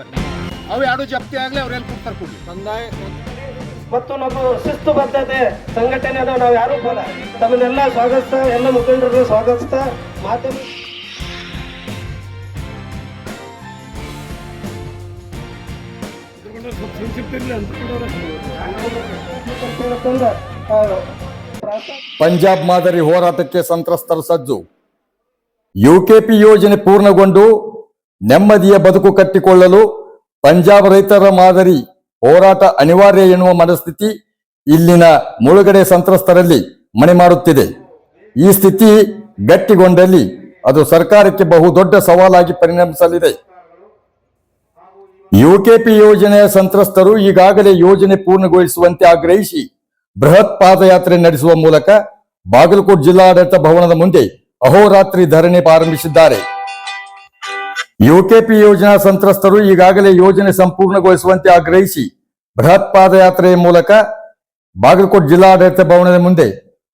ಬರ್ರಿ ಅವು ಯಾರು ಜಪ್ತಿ ಆಗ್ಲಿ ಅವ್ರು ಎಲ್ಲಿ ಕೊಡ್ತಾರೆ ಕೊಡಿ ಕಂದಾಯ ಮತ್ತು ನಮ್ಮ ಶಿಸ್ತು ಬದ್ಧತೆ ಸಂಘಟನೆ ನಾವು ಯಾರು ಬಲ ತಮ್ಮನ್ನೆಲ್ಲ ಸ್ವಾಗತಿಸ್ತಾ ಎಲ್ಲ ಮುಖಂಡರನ್ನು ಸ್ವಾಗತಿಸ್ತಾ ಮಾತು ಪಂಜಾಬ್ ಮಾದರಿ ಹೋರಾಟಕ್ಕೆ ಸಂತ್ರಸ್ತರು ಸಜ್ಜು. ಯುಕೆಪಿ ಯೋಜನೆ ಪೂರ್ಣಗೊಂಡು ನೆಮ್ಮದಿಯ ಬದುಕು ಕಟ್ಟಿಕೊಳ್ಳಲು ಪಂಜಾಬ್ ರೈತರ ಮಾದರಿ ಹೋರಾಟ ಅನಿವಾರ್ಯ ಎನ್ನುವ ಮನಸ್ಥಿತಿ ಇಲ್ಲಿನ ಮುಳುಗಡೆ ಸಂತ್ರಸ್ತರಲ್ಲಿ ಮನೆ ಮಾಡುತ್ತಿದೆ ಈ ಸ್ಥಿತಿ ಗಟ್ಟಿಗೊಂಡಲ್ಲಿ ಅದು ಸರ್ಕಾರಕ್ಕೆ ಬಹುದೊಡ್ಡ ಸವಾಲಾಗಿ ಪರಿಣಮಿಸಲಿದೆ. ಯುಕೆಪಿ ಯೋಜನೆಯ ಸಂತ್ರಸ್ತರು ಈಗಾಗಲೇ ಯೋಜನೆ ಪೂರ್ಣಗೊಳಿಸುವಂತೆ ಆಗ್ರಹಿಸಿ ಬೃಹತ್ ಪಾದಯಾತ್ರೆ ನಡೆಸುವ ಮೂಲಕ ಬಾಗಲಕೋಟ್ ಜಿಲ್ಲಾಡಳಿತ ಭವನದ ಮುಂದೆ ಅಹೋರಾತ್ರಿ ಧರಣಿ ಪ್ರಾರಂಭಿಸಿದ್ದಾರೆ. ಯುಕೆಪಿ ಯೋಜನಾ ಸಂತ್ರಸ್ತರು ಈಗಾಗಲೇ ಯೋಜನೆ ಸಂಪೂರ್ಣಗೊಳಿಸುವಂತೆ ಆಗ್ರಹಿಸಿ ಬೃಹತ್ ಪಾದಯಾತ್ರೆಯ ಮೂಲಕ ಬಾಗಲಕೋಟ್ ಜಿಲ್ಲಾಡಳಿತ ಭವನದ ಮುಂದೆ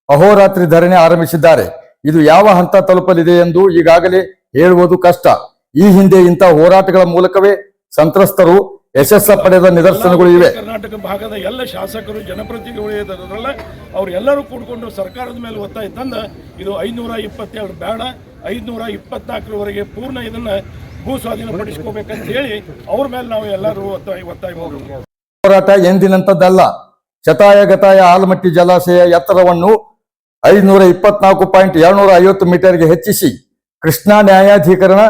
ಅಹೋರಾತ್ರಿ ಧರಣಿ ಆರಂಭಿಸಿದ್ದಾರೆ. ಇದು ಯಾವ ಹಂತ ತಲುಪಲಿದೆ ಎಂದು ಈಗಾಗಲೇ ಹೇಳುವುದು ಕಷ್ಟ. ಈ ಹಿಂದೆ ಇಂತಹ ಹೋರಾಟಗಳ ಮೂಲಕವೇ ಸಂತ್ರಸ್ತರು ಯಶಸ್ಸ ಪಡೆದ ನಿದರ್ಶನಗಳು ಇವೆ. ಕರ್ನಾಟಕ ಭಾಗದ ಎಲ್ಲ ಶಾಸಕರು ಜನಪ್ರತಿನಿಧಿಗಳು ಅವರೆಲ್ಲರೂ ಕೂಡ್ಕೊಂಡು ಸರ್ಕಾರದ ಮೇಲೆ ಒತ್ತಾಯ ತಂದ, ಇದು ಐನೂರ ಇಪ್ಪತ್ತೆರಡು ಬೇಡ ಐದುನೂರ ಇಪ್ಪತ್ನಾಲ್ಕರವರೆಗೆ ಪೂರ್ಣ ಇದನ್ನ ಭೂ ಸ್ವಾಧೀನಪಡಿಸ್ಕೋಬೇಕಂತ ಹೇಳಿ ಅವ್ರ ಮೇಲೆ ನಾವು ಎಲ್ಲರೂ ಒತ್ತಾಯ ಒತ್ತಾಯ ಹೋಗಬೇಕು ಹೋರಾಟ ಎಂದಿನಂತದ್ದಲ್ಲ ಶತಾಯ ಗತಾಯ ಆಲಮಟ್ಟಿ ಜಲಾಶಯ ಎತ್ತರವನ್ನು ಐದುನೂರ ಇಪ್ಪತ್ನಾಲ್ಕು ಪಾಯಿಂಟ್ ಎರಡುನೂರ ಐವತ್ತು ಮೀಟರ್ಗೆ ಹೆಚ್ಚಿಸಿ ಕೃಷ್ಣಾ ನ್ಯಾಯಾಧೀಕರಣ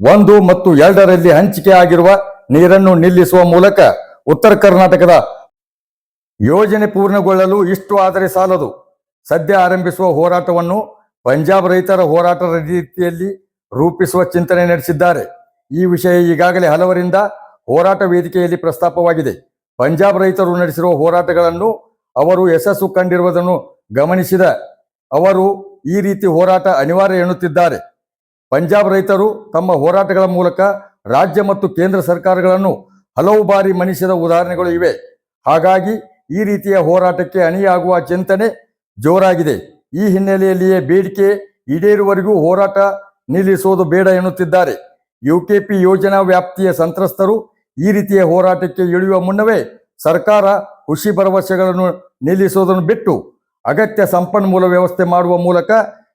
ಒಂದು ಮತ್ತು ಎರಡರಲ್ಲಿ ಹಂಚಿಕೆ ಆಗಿರುವ ನೀರನ್ನು ನಿಲ್ಲಿಸುವ ಮೂಲಕ ಉತ್ತರ ಕರ್ನಾಟಕದ ಯೋಜನೆ ಪೂರ್ಣಗೊಳ್ಳಲು ಇಷ್ಟು ಆದರೆ ಸಾಲದು. ಸದ್ಯ ಆರಂಭಿಸುವ ಹೋರಾಟವನ್ನು ಪಂಜಾಬ್ ರೈತರ ಹೋರಾಟದ ರೀತಿಯಲ್ಲಿ ರೂಪಿಸುವ ಚಿಂತನೆ ನಡೆಸಿದ್ದಾರೆ. ಈ ವಿಷಯ ಈಗಾಗಲೇ ಹಲವರಿಂದ ಹೋರಾಟ ವೇದಿಕೆಯಲ್ಲಿ ಪ್ರಸ್ತಾಪವಾಗಿದೆ. ಪಂಜಾಬ್ ರೈತರು ನಡೆಸಿರುವ ಹೋರಾಟಗಳನ್ನು ಅವರು ಯಶಸ್ಸು ಕಂಡಿರುವುದನ್ನು ಗಮನಿಸಿದ ಅವರು ಈ ರೀತಿ ಹೋರಾಟ ಅನಿವಾರ್ಯ ಎನ್ನುತ್ತಿದ್ದಾರೆ. ಪಂಜಾಬ್ ರೈತರು ತಮ್ಮ ಹೋರಾಟಗಳ ಮೂಲಕ ರಾಜ್ಯ ಮತ್ತು ಕೇಂದ್ರ ಸರ್ಕಾರಗಳನ್ನು ಹಲವು ಬಾರಿ ಮಣಿಸಿದ ಉದಾಹರಣೆಗಳು ಇವೆ. ಹಾಗಾಗಿ ಈ ರೀತಿಯ ಹೋರಾಟಕ್ಕೆ ಅಣಿಯಾಗುವ ಚಿಂತನೆ ಜೋರಾಗಿದೆ. ಈ ಹಿನ್ನೆಲೆಯಲ್ಲಿಯೇ ಬೇಡಿಕೆ ಈಡೇರುವವರೆಗೂ ಹೋರಾಟ ನಿಲ್ಲಿಸುವುದು ಬೇಡ ಎನ್ನುತ್ತಿದ್ದಾರೆ. ಯುಕೆಪಿ ಯೋಜನಾ ವ್ಯಾಪ್ತಿಯ ಸಂತ್ರಸ್ತರು ಈ ರೀತಿಯ ಹೋರಾಟಕ್ಕೆ ಇಳಿಯುವ ಮುನ್ನವೇ ಸರ್ಕಾರ ಕೃಷಿ ಭರವಸೆಗಳನ್ನು ನಿಲ್ಲಿಸುವುದನ್ನು ಬಿಟ್ಟು ಅಗತ್ಯ ಸಂಪನ್ಮೂಲ ವ್ಯವಸ್ಥೆ ಮಾಡುವ ಮೂಲಕ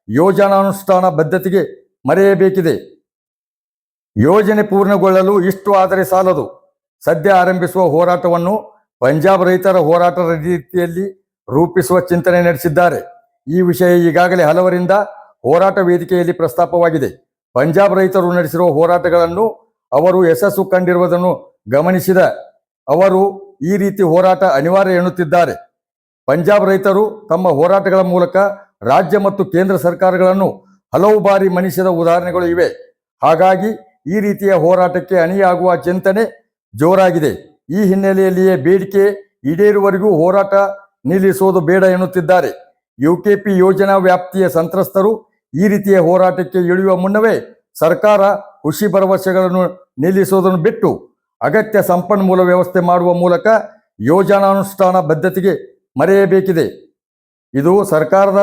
ಯೋಜನಾನುಷ್ಠಾನ ಬದ್ಧತೆಗೆ ಮರೆಯಬೇಕಿದೆ. ಯೋಜನೆ ಪೂರ್ಣಗೊಳ್ಳಲು ಇಷ್ಟು ಆದರೆ ಸಾಲದು. ಸದ್ಯ ಆರಂಭಿಸುವ ಹೋರಾಟವನ್ನು ಪಂಜಾಬ್ ರೈತರ ಹೋರಾಟದ ರೀತಿಯಲ್ಲಿ ರೂಪಿಸುವ ಚಿಂತನೆ ನಡೆಸಿದ್ದಾರೆ. ಈ ವಿಷಯ ಈಗಾಗಲೇ ಹಲವರಿಂದ ಹೋರಾಟ ವೇದಿಕೆಯಲ್ಲಿ ಪ್ರಸ್ತಾಪವಾಗಿದೆ. ಪಂಜಾಬ್ ರೈತರು ನಡೆಸಿರುವ ಹೋರಾಟಗಳನ್ನು ಅವರು ಯಶಸ್ಸು ಕಂಡಿರುವುದನ್ನು ಗಮನಿಸಿದ ಅವರು ಈ ರೀತಿ ಹೋರಾಟ ಅನಿವಾರ್ಯ ಎನ್ನುತ್ತಿದ್ದಾರೆ. ಪಂಜಾಬ್ ರೈತರು ತಮ್ಮ ಹೋರಾಟಗಳ ಮೂಲಕ ರಾಜ್ಯ ಮತ್ತು ಕೇಂದ್ರ ಸರ್ಕಾರಗಳನ್ನು ಹಲವು ಬಾರಿ ಮಣಿಸಿದ ಉದಾಹರಣೆಗಳು ಇವೆ. ಹಾಗಾಗಿ ಈ ರೀತಿಯ ಹೋರಾಟಕ್ಕೆ ಅಣಿಯಾಗುವ ಚಿಂತನೆ ಜೋರಾಗಿದೆ. ಈ ಹಿನ್ನೆಲೆಯಲ್ಲಿಯೇ ಬೇಡಿಕೆ ಈಡೇರುವವರೆಗೂ ಹೋರಾಟ ನಿಲ್ಲಿಸುವುದು ಬೇಡ ಎನ್ನುತ್ತಿದ್ದಾರೆ. ಯುಕೆಪಿ ಯೋಜನಾ ವ್ಯಾಪ್ತಿಯ ಸಂತ್ರಸ್ತರು ಈ ರೀತಿಯ ಹೋರಾಟಕ್ಕೆ ಇಳಿಯುವ ಮುನ್ನವೇ ಸರ್ಕಾರ ಕೃಷಿ ಭರವಸೆಗಳನ್ನು ನಿಲ್ಲಿಸುವುದನ್ನು ಬಿಟ್ಟು ಅಗತ್ಯ ಸಂಪನ್ಮೂಲ ವ್ಯವಸ್ಥೆ ಮಾಡುವ ಮೂಲಕ ಯೋಜನಾನುಷ್ಠಾನ ಬದ್ಧತೆಗೆ ಮರೆಯಬೇಕಿದೆ. ಇದು ಸರ್ಕಾರದ